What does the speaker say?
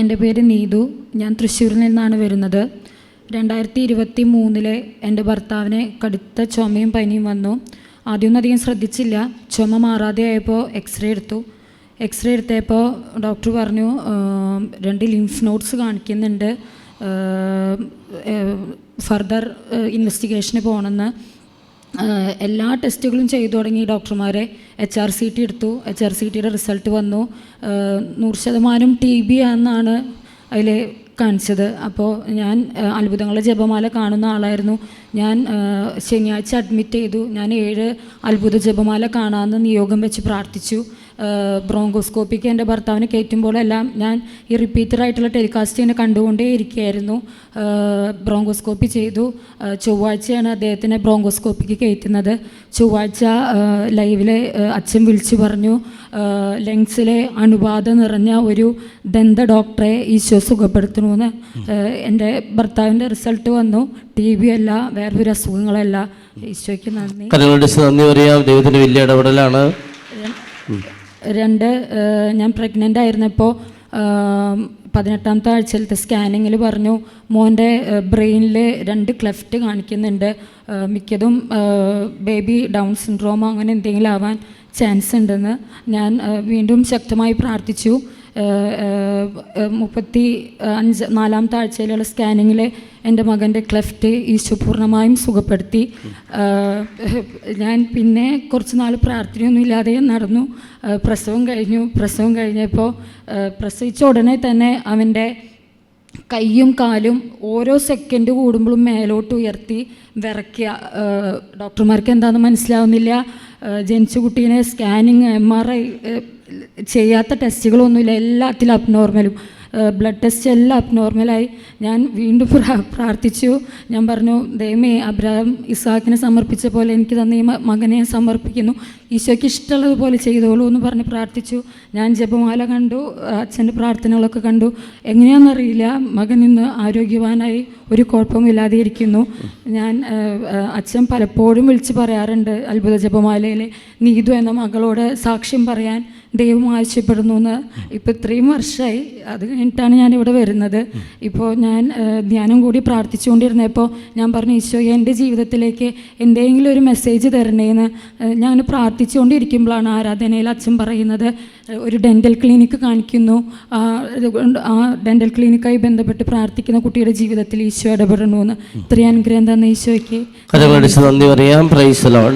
എന്റെ പേര് നീതു. ഞാൻ തൃശ്ശൂരിൽ നിന്നാണ് വരുന്നത്. രണ്ടായിരത്തി ഇരുപത്തി മൂന്നിലെ എന്റെ ഭർത്താവിന് കടുത്ത ചുമയും പനിയും വന്നു. ആദ്യമൊന്നും അധികം ശ്രദ്ധിച്ചില്ല. ചുമ മാറാതെ ആയപ്പോൾ എക്സ്റേ എടുത്തു. എക്സ്റേ എടുത്തപ്പോൾ ഡോക്ടർ പറഞ്ഞു രണ്ട് ലിംഫ് നോട്ട്സ് കാണിക്കുന്നുണ്ട്. ഫർദർ ഇൻവെസ്റ്റിഗേഷന് പോകണമെന്ന്. എല്ലാ ടെസ്റ്റുകളും ചെയ്തു തുടങ്ങി ഡോക്ടർമാരെ. എച്ച് ആർ സി ടി എടുത്തു. എച്ച് ആർ സി ടിയുടെ റിസൾട്ട് വന്നു. നൂറ് ശതമാനം ടി ബി ആണെന്നാണ് അതിൽ കാണിച്ചത്. അപ്പോൾ ഞാൻ അത്ഭുതങ്ങളെ ജപമാല കാണുന്ന ആളായിരുന്നു. ഞാൻ ശനിയാഴ്ച അഡ്മിറ്റ് ചെയ്തു. ഞാൻ ഏഴ് അത്ഭുത ജപമാല കാണാമെന്ന് നിയോഗം വെച്ച് പ്രാർത്ഥിച്ചു. ബ്രോങ്കോസ്കോപ്പിക്ക് എന്റെ ഭർത്താവിനെ കയറ്റുമ്പോഴെല്ലാം ഞാൻ ഈ റിപ്പീറ്ററായിട്ടുള്ള ടെലികാസ്റ്റ് തന്നെ കണ്ടുകൊണ്ടേ ഇരിക്കുകയായിരുന്നു. ബ്രോങ്കോസ്കോപ്പി ചെയ്തു. ചൊവ്വാഴ്ചയാണ് അദ്ദേഹത്തിനെ ബ്രോങ്കോസ്കോപ്പിക്ക് കയറ്റുന്നത്. ചൊവ്വാഴ്ച ലൈവിലെ അച്ഛൻ വിളിച്ചു പറഞ്ഞു. ലങ്സിലെ അണുബാധ നിറഞ്ഞ ഒരു ദന്ത ഡോക്ടറെ ഈശോ സുഖപ്പെടുത്തണമെന്ന് എന്റെ ഭർത്താവിന്റെ റിസൾട്ട് വന്നു. ടി ബി അല്ല വേറൊരു അസുഖങ്ങളല്ല. ഈശോയ്ക്ക് നന്ദി. നന്ദി പറയാം. ദൈവത്തിന്റെ വലിയ ഇടപെടലാണ്. രണ്ട് ഞാൻ പ്രഗ്നന്റ് ആയിരുന്നപ്പോൾ പതിനെട്ടാമത്തെ ആഴ്ചയിലത്തെ സ്കാനിങ്ങിൽ പറഞ്ഞു മോന്റെ ബ്രെയിനിൽ രണ്ട് ക്ലെഫ്റ്റ് കാണിക്കുന്നുണ്ട്. മിക്കതും ബേബി ഡൗൺ സിൻഡ്രോമോ അങ്ങനെ എന്തെങ്കിലും ആവാൻ ചാൻസ് ഉണ്ടെന്ന് ഞാൻ വീണ്ടും ശക്തമായി പ്രാർത്ഥിച്ചു. മുപ്പത്തി അഞ്ച് നാലാമത്തെ ആഴ്ചയിലുള്ള സ്കാനിങ്ങിൽ എന്റെ മകന്റെ ക്ലെഫ്റ്റ് ഈശോ പൂർണമായും സുഖപ്പെടുത്തി. ഞാൻ പിന്നെ കുറച്ച് നാൾ പ്രാർത്ഥനയൊന്നും ഇല്ലാതെ നടന്നു പ്രസവം കഴിഞ്ഞു. പ്രസവം കഴിഞ്ഞപ്പോൾ പ്രസവിച്ച ഉടനെ തന്നെ അവന്റെ കൈയും കാലും ഓരോ സെക്കൻഡ് കൂടുമ്പോഴും മേലോട്ട് ഉയർത്തി വിറയ്ക്കുക. ഡോക്ടർമാർക്ക് എന്താണെന്ന് മനസ്സിലാവുന്നില്ല. ജനിച്ച കുട്ടീനെ സ്കാനിങ് എം ആർ ഐ ചെയ്യാത്ത ടെസ്റ്റുകളൊന്നുമില്ല. എല്ലാത്തിലും അബ്നോർമലും ബ്ലഡ് ടെസ്റ്റ് എല്ലാം അബ്നോർമലായി ഞാൻ വീണ്ടും പ്രാ- പ്രാർത്ഥിച്ചു. ഞാൻ പറഞ്ഞു ദൈവമേ അബ്രഹാം ഇസാഖിനെ സമർപ്പിച്ച പോലെ എനിക്ക് തന്ന ഈ മകനെ സമർപ്പിക്കുന്നു. ഈശോയ്ക്ക് ഇഷ്ടമുള്ളതുപോലെ ചെയ്തോളൂ എന്ന് പറഞ്ഞ് പ്രാർത്ഥിച്ചു. ഞാൻ ജപമാല കണ്ടു അച്ഛന്റെ പ്രാർത്ഥനകളൊക്കെ കണ്ടു. എങ്ങനെയാണെന്നറിയില്ല മകൻ ഇന്ന് ആരോഗ്യവാനായി ഒരു കുഴപ്പമില്ലാതെ ഇരിക്കുന്നു. ഞാൻ അച്ഛൻ പലപ്പോഴും വിളിച്ച് പറയാറുണ്ട് അത്ഭുത ജപമാലയിലെ നീതു എന്ന മകളോട് സാക്ഷ്യം പറയാൻ ദൈവം ആവശ്യപ്പെടുന്നു എന്ന് ഇപ്പോൾ ഇത്രയും വർഷമായി അത് കഴിഞ്ഞിട്ടാണ് ഞാൻ ഇവിടെ വരുന്നത്. ഇപ്പോൾ ഞാൻ ധ്യാനം കൂടി പ്രാർത്ഥിച്ചുകൊണ്ടിരുന്നപ്പോൾ ഞാൻ പറഞ്ഞു ഈശോ എന്റെ ജീവിതത്തിലേക്ക് എന്തെങ്കിലും ഒരു മെസ്സേജ് തരണേന്ന്. ഞാൻ പ്രാർത്ഥിച്ചുകൊണ്ടിരിക്കുമ്പോഴാണ് ആരാധനയിൽ അച്ഛൻ പറയുന്നത് ഒരു ഡെന്റൽ ക്ലിനിക്ക് കാണിക്കുന്നു. ആ, ഡെന്റൽ ക്ലിനിക്കായി ബന്ധപ്പെട്ട് പ്രാർത്ഥിക്കുന്ന കുട്ടിയുടെ ജീവിതത്തിൽ ഈശോ ഇടപെടണമെന്ന് ഇത്രയും അനുഗ്രഹം തന്ന ഈശോയ്ക്ക്. നന്ദി പറയാം. പ്രൈസ്